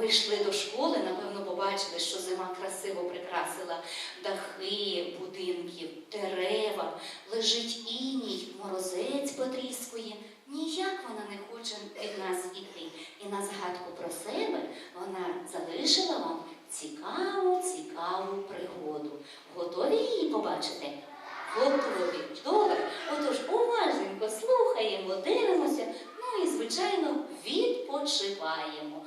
Вийшли до школи, напевно, побачили, що зима красиво прикрасила дахи будинків, дерева, лежить іній, морозець потріскує. Ніяк вона не хоче від нас іти. І на згадку про себе вона залишила вам цікаву, цікаву пригоду. Готові її побачити? Готові. Добре. Отож, уважненько слухаємо, дивимося, ну і, звичайно, відпочиваємо.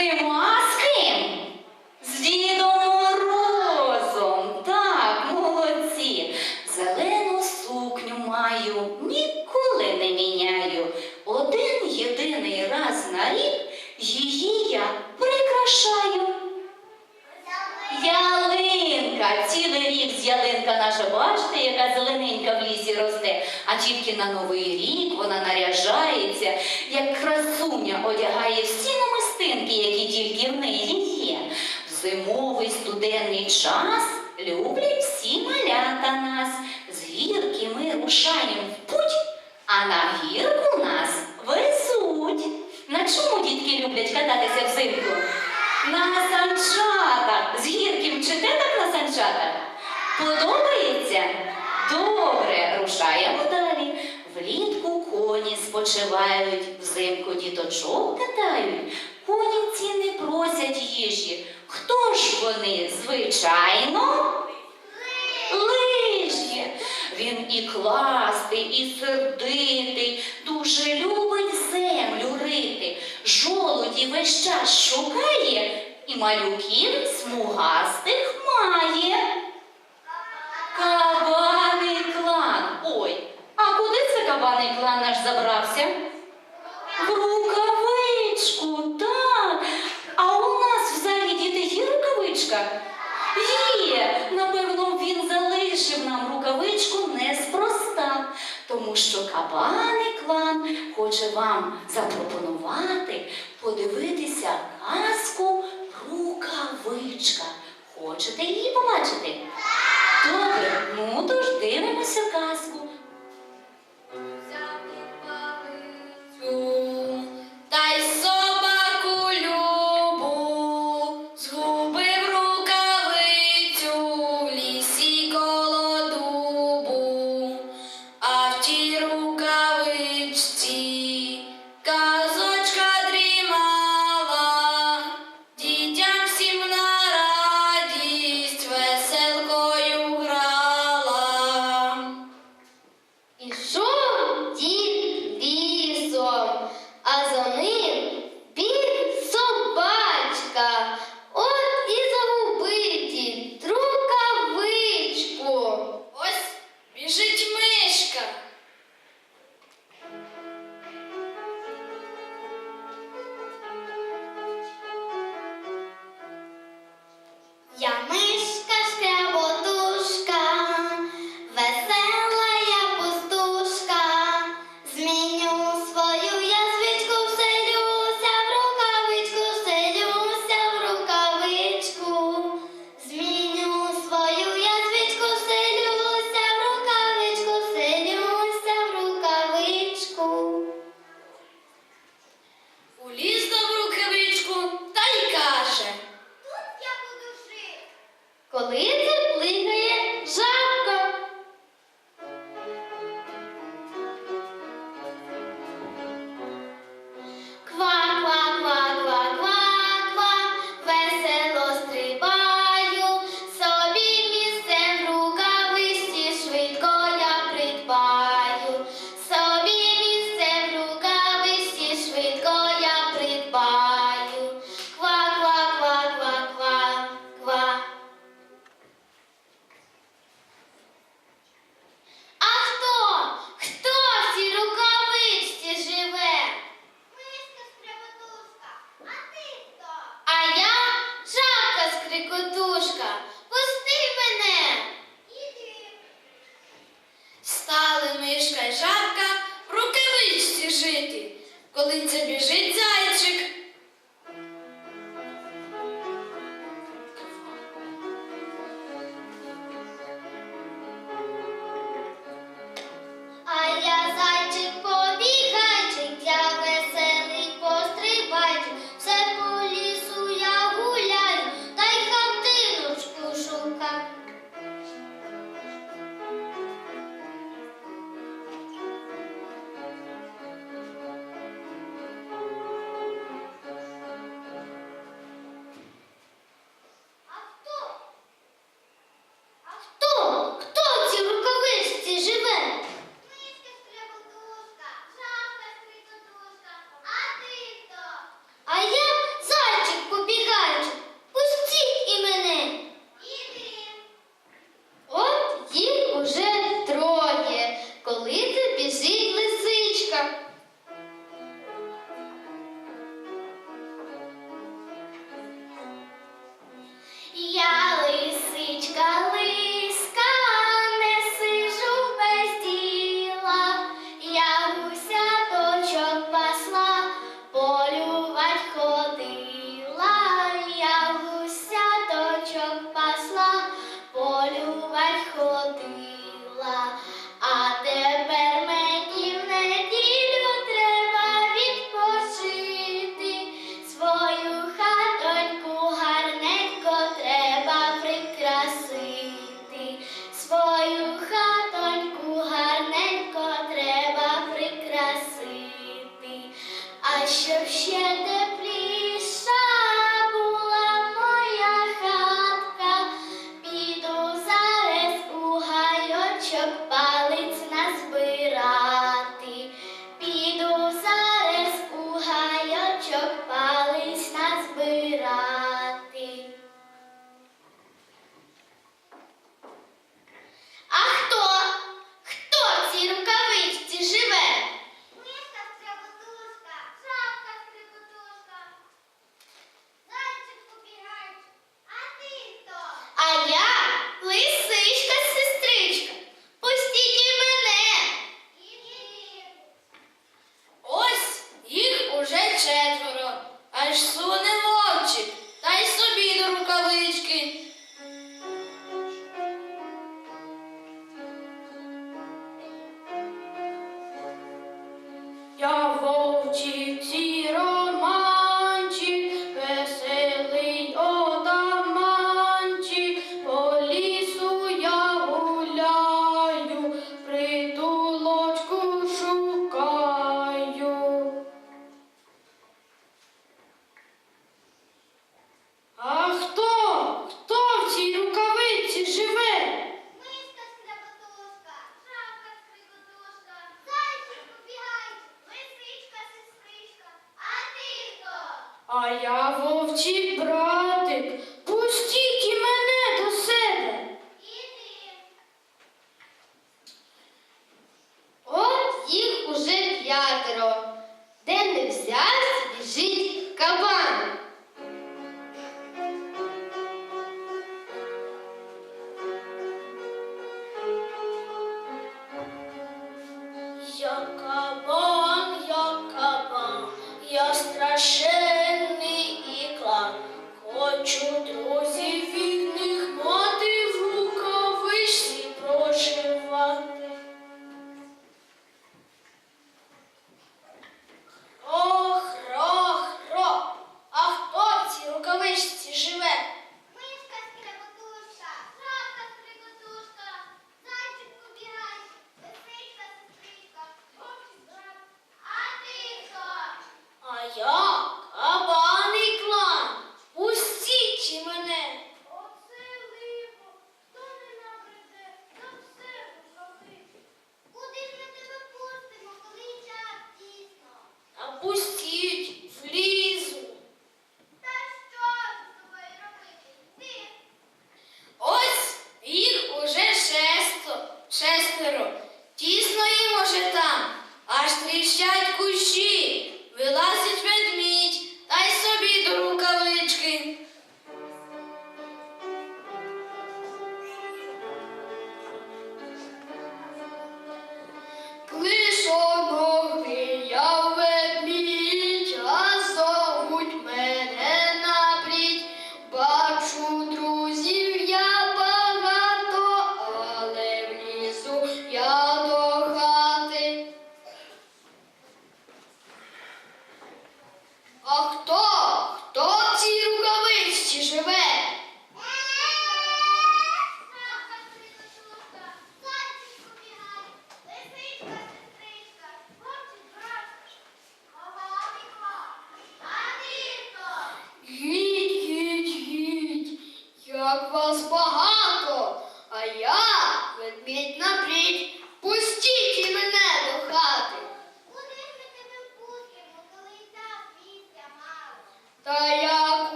Зима з? З Дідом Морозом. Так, молодці. Зелену сукню маю, ніколи не міняю. Один єдиний раз на рік її я прикрашаю. Ялинка, цілий рік з ялинка наша, бачите, яка зелененька в лісі росте, а тільки на новий рік вона наряжається, як красуня одягає всі намистинки, які тільки в неї є. В зимовий студенний час люблять всі малята нас. З гірки ми рушаємо в путь, а на гірку нас везуть. На чому дітки люблять кататися взимку? На санчатах. З гірки вчите так на санчатах? Подобається? Добре, рушаємо далі. Влітку коні спочивають, взимку діточок катають. Просять їжі. Хто ж вони? Звичайно, лижі. Він і кластий, і сердитий, дуже любить землю рити. Жолуді весь час шукає і малюків смугастих має. Кабаний клан. Ой, а куди це кабаний клан наш забрався? В рукавичку, так. А у нас в залі діти є рукавичка? Є. Напевно, він залишив нам рукавичку неспроста, тому вам хоче вам запропонувати подивитися казку рукавичка. Хочете її побачити? Добре, ну то ж дивимося казку.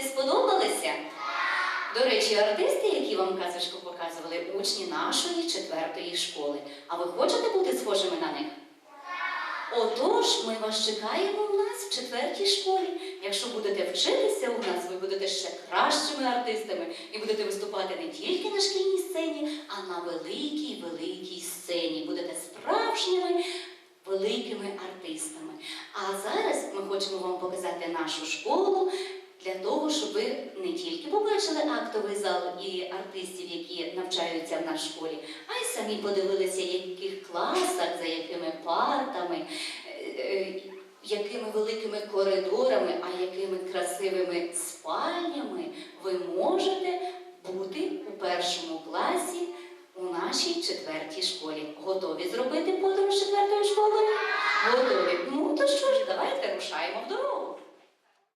Артисти сподобалися? До речі, артисти, які вам казочку показували, учні нашої четвертої школи. А ви хочете бути схожими на них? Отож, ми вас чекаємо у нас в четвертій школі. Якщо будете вчитися у нас, ви будете ще кращими артистами і будете виступати не тільки на шкільній сцені, а на великій великій сцені. Будете справжніми великими артистами. А зараз ми хочемо вам показати нашу школу не тільки побачили актовий зал і артистів, які навчаються в нашій школі, а й самі подивилися, яких класах, за якими партами, е, е, якими великими коридорами, а якими красивими спальнями ви можете бути у першому класі у нашій четвертій школі. Готові зробити подорож четвертою школою? Готові. Ну то що ж, давайте рушаємо в дорогу.